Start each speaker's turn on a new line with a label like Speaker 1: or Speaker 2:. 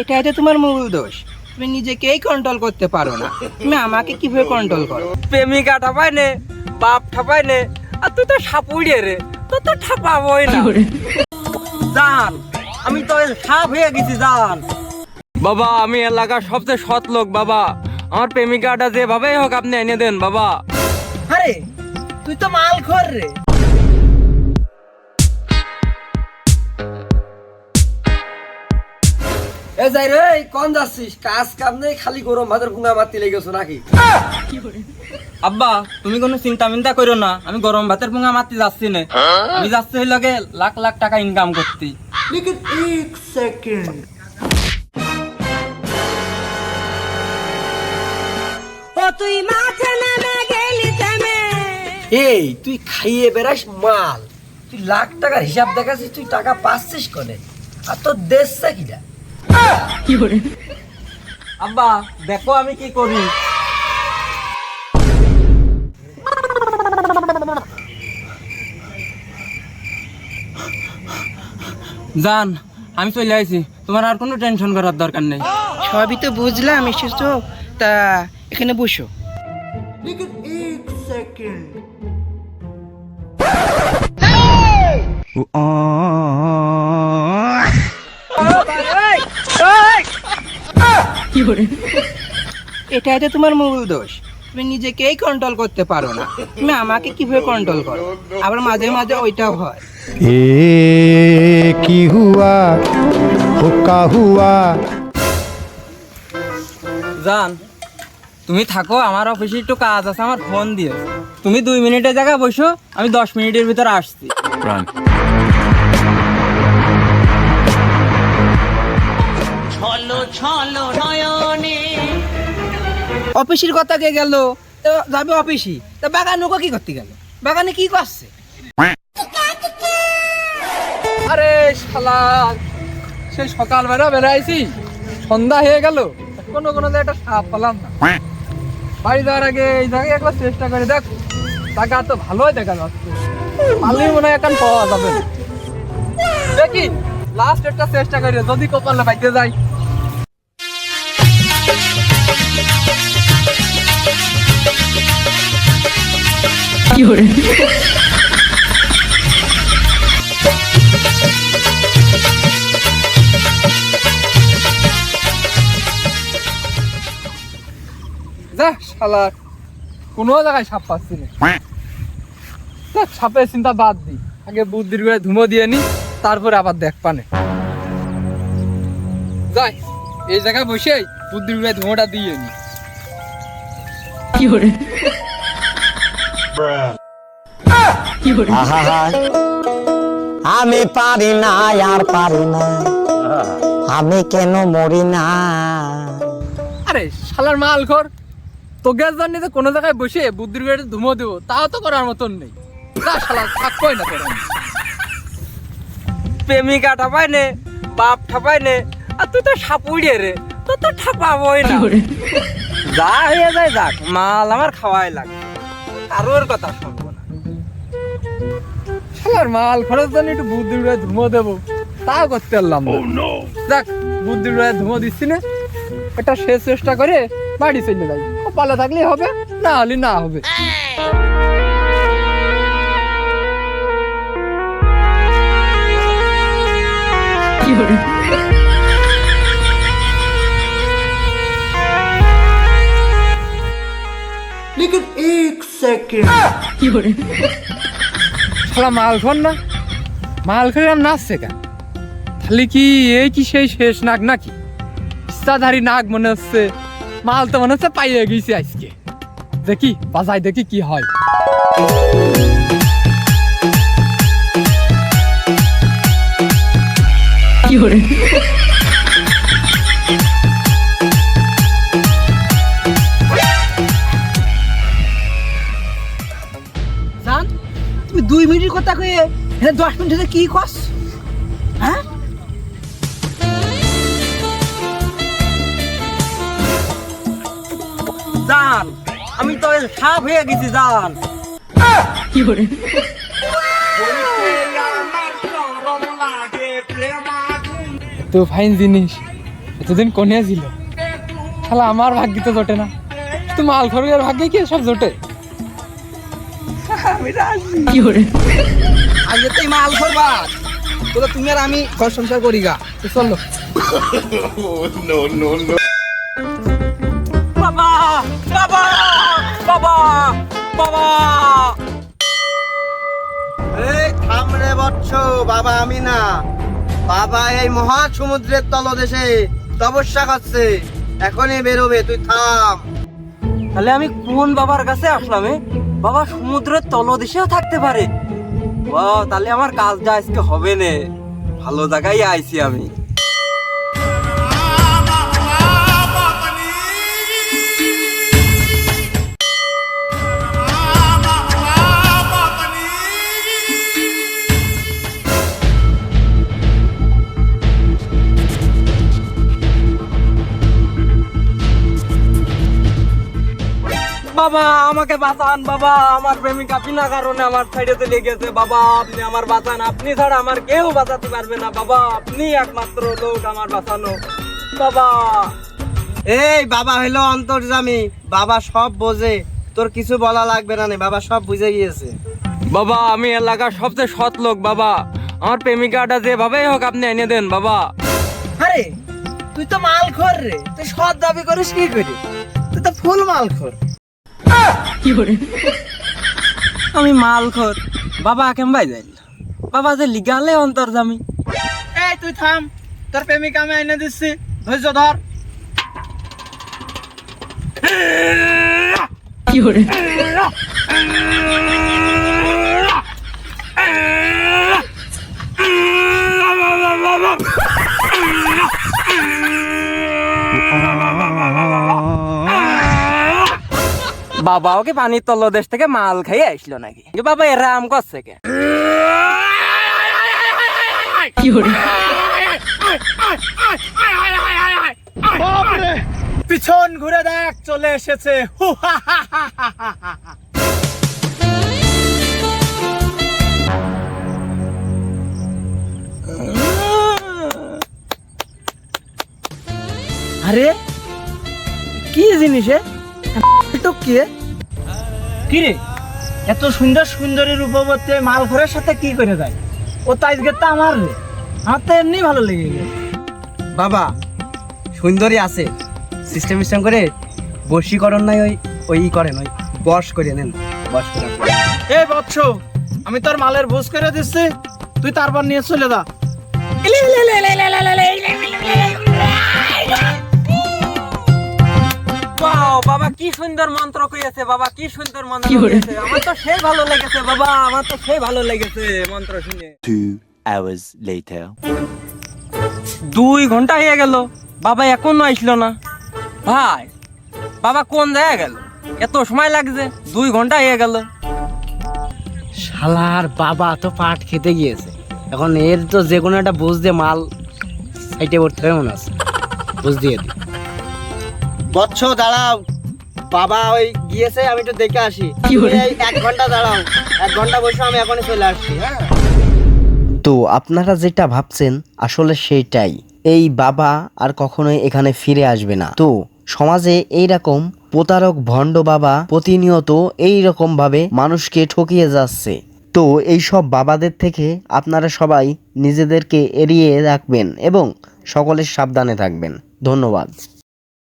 Speaker 1: এটাই তো তোমার মূল দোষ। তুমি নিজেকেই কন্ট্রোল করতে পারো না। তুমি আমাকে কীভাবে কন্ট্রোল করো?
Speaker 2: প্রেমিকা ঠাপাই নে বাপ ঠাপাই নে আর তুই তো সাপুড়িয়ে রে। তো তো ঠাপাবই না। জান আমি তো সাপ হয়ে গেছি জান। বাবা আমি এলাকার সবচেয়ে সৎ লোক বাবা। আমার প্রেমিকাটা যেভাবেই হোক আপনি এনে দেন বাবা।
Speaker 1: আরে তুই তো মাল খোর রে।
Speaker 3: এ যাই রে কোন যাচ্ছিস? কাজ কাম নেই খালি গরম ভাতের লেগেছো নাকি?
Speaker 2: আব্বা তুমি কোনো চিন্তা মিন্তা করো না আমি গরম ভাতের পুঙ্গা মারতে যাচ্ছি না। আমি যাচ্ছি হইল গে লাখ লাখ টাকা ইনকাম করতে।
Speaker 4: ও তুই মাঠে নেমে গেলি থেমে।
Speaker 3: এই তুই খাইয়ে বেড়াস মাল। তুই লাখ টাকার হিসাব দেখাচ্ছিস তুই টাকা পাচ্ছিস কোনে? আর তোর দেশটা কিটা
Speaker 2: আব্বা দেখো আমি কি করি। জান আমি চলে আইছি। তোমার আর কোনো টেনশন করার দরকার নেই।
Speaker 1: সবই তো বুঝলাম এসেছ তা এখানে বসো। এটাই তো তোমার মূল দোষ। তুমি নিজেকেই কন্ট্রোল করতে পারো না। তুমি আমাকে কীভাবে কন্ট্রোল করো? আবার মাঝে মাঝে ওইটাও হয়।
Speaker 5: এ কি হুয়া? হুকা হুয়া?
Speaker 2: জান তুমি থাকো আমার অফিসে একটু কাজ আছে আমার ফোন দিও। তুমি দুই মিনিটের জায়গায় বসো আমি দশ মিনিটের ভিতর আসছি।
Speaker 1: চলো চলো অফিসের কথা কে গেল? তো যাবে অফিসই। তা বাগান ওকে কি করতে গেল? বাগানে কি করছে?
Speaker 6: আরে শালা, সেই সকালবেলা বেড়াইছি, সন্ধ্যা হয়ে গেল। কোনো কোনো একটা সাপ পেলাম না। বাড়ি যাওয়ার আগে এই জায়গায় একবার চেষ্টা করে, দেখ টাকা তো ভালোই দেখা যাচ্ছে। ভালোই মনে হয় এখন পাওয়া যাবে। দেখি লাস্ট একটা চেষ্টা করে, যদি কপালে পাইতে যাই। যা শালা কোনো জায়গায় সাপ পাচ্ছি না। দেখ, সাপের চিন্তা বাদ দি। আগে বুদ্ধির করে ধুমো দিয়ে নি তারপরে আবার দেখ পানে। যাই এই জায়গায় বসে বুদ্ধির করে ধুমোটা দিয়ে নি।
Speaker 7: আমি পারি না আর পারি না। আমি কেন মরি না?
Speaker 6: আরে শালার মাল ঘর। তোকে জন্য তো কোনো জায়গায় বসে বুদ্ধির করে ধুমো দেবো তাও তো করার মতন নেই। যা শালা থাকবই না তোর।
Speaker 2: প্রেমিকা ঠাপাই নে বাপ ঠাপাই নে আর তুই তো সাপুড়িয়ে রে তো তো ঠাপাবই না। যা হয়ে যায় যাক মাল আমার খাওয়াই লাগে কারোর কথা শুনব না।
Speaker 6: শালার মাল খরচ জন্য একটু বুদ্ধির করে ধুমো দেবো। তাও করতে পারলাম না। যাক বুদ্ধির করে ধুমো দিচ্ছি না। এটা শেষ চেষ্টা করে বাড়ি চলে যাই। ও পালা থাকলে হবে না হলে না হবে। শালা মাল খর না। মাল খেলে আর নাচছে কেন? তাহলে কি এই কি সেই শেষ নাগ নাকি? ইচ্ছাধারী নাগ মনে হচ্ছে। মাল তো মনে হচ্ছে পাইয়ে গেছে আজকে। দেখি বাজাই দেখি কি হয়।
Speaker 1: জান কথা কয়ে এখানে দশ মিনিট ধরে কি কস? হ্যাঁ?
Speaker 2: জান আমি তো সাপ হয়ে গেছি জান।
Speaker 6: এত ফাইন জিনিস এতদিন কোনে ছিল? শালা আমার ভাগ্য তো জোটে না। তো মাল খরচের ভাগ্যে কি সব জোটে?
Speaker 1: আজকে তুই মাল করবা তো তুমি আর আমি ঘর সংসার করি গা। তো চলো।
Speaker 2: বাবা বাবা বাবা বাবা।
Speaker 3: এই থাম রে বৎস বাবা আমি না। বাবা এই মহা সমুদ্রের তলদেশে তপস্যা করছে। এখনই বেরোবে তুই থাম।
Speaker 2: তাহলে আমি কোন বাবার কাছে আসলাম? বাবা সমুদ্রের তলদেশেও থাকতে পারে। তাহলে আমার কাজটা আজকে হবে না। ভালো জায়গায় আইছি আমি। বাবা আমাকে বাঁচান বাবা। আমার প্রেমিকা বিনা কারণে আমার সাইডে বাবা আপনি আমার বাঁচান। আপনি ছাড়া আমার কেউ বাঁচাতে পারবে না। বাবা আপনি একমাত্র লোক আমার বাঁচানো। বাবা।
Speaker 3: এই বাবা হইল অন্তর্জামী। বাবা সব বোঝে। তোর কিছু বলা লাগবে না বাবা সব বুঝে গিয়েছে।
Speaker 2: বাবা আমি এলাকার সবচেয়ে সৎ লোক বাবা। আমার প্রেমিকাটা যেভাবেই হোক আপনি এনে দেন বাবা।
Speaker 3: আরে তুই তো মাল খোর রে। তুই সৎ দাবি করিস কি করি? তুই তো ফুল মাল খোর
Speaker 2: আমি মাল খোর বাবা কেম ভাই যাইল? বাবা যে লিগালে অন্তর্জামী
Speaker 3: এই তুই থাম। তোর প্রেমিকা আমি এনে দিচ্ছি। ধৈর্য ধর।
Speaker 2: বাবা ওকে পানির তলদেশ থেকে মাল খাইয়ে আসলো নাকি? এ বাবা এরাম করছে কে?
Speaker 3: পিছন ঘুরে দেখ চলে এসেছে। আরে কি জিনিস তো কি কি রে এত সুন্দর সুন্দরী রূপবতী মাল ঘরের সাথে কি করে যায় ও তো তো আমার রে আমার তো এমনি ভালো লেগে গেছে বাবা সুন্দরী আছে সিস্টেম সিস্টেম করে বশীকরণ নাই ওই ওই ই করেন ওই বশ করে নেন বশ করে এই বৎস আমি তোর মালের বুঝ করে দিচ্ছি তুই তারপর নিয়ে চলে যা
Speaker 2: বাও বাবা কি সুন্দর মন্ত্র কইছে বাবা কি সুন্দর মন্ত্র কইছে আমার তো সেই ভালো লেগেছে বাবা আমার তো সেই ভালো লেগেছে মন্ত্র শুনে।
Speaker 8: Two hours later.
Speaker 2: দুই ঘণ্টা হয়ে গেল বাবা এখনও আসলো না। ভাই বাবা কোন জায়গায় গেল? এত সময় লাগছে দুই ঘণ্টা হয়ে গেল।
Speaker 3: শালার বাবা তো পাট খেতে গিয়েছে। এখন এর তো যে কোনো একটা বুঝ দিয়ে মাল সাইটে করতে হবে মনে আছে। বুঝ দিয়ে দি বচ্চ দাঁড়াও। বাবা ওই গিয়েছে আমি একটু দেখে আসি। এই এক ঘণ্টা দাঁড়াও। এক ঘণ্টা বসে আমি এখনই চলে আসছি হ্যাঁ।
Speaker 9: তো আপনারা যেটা ভাবছেন আসলে সেইটাই এই বাবা আর কখনোই এখানে ফিরে আসবে না। তো সমাজে এই রকম প্রতারক ভণ্ড বাবা প্রতিনিয়ত এই রকম ভাবে মানুষকে ঠকিয়ে যাচ্ছে। তো এই সব বাবাদের থেকে আপনারা সবাই নিজেদেরকে এড়িয়ে রাখবেন এবং সকলের সাবধানে থাকবেন। ধন্যবাদ।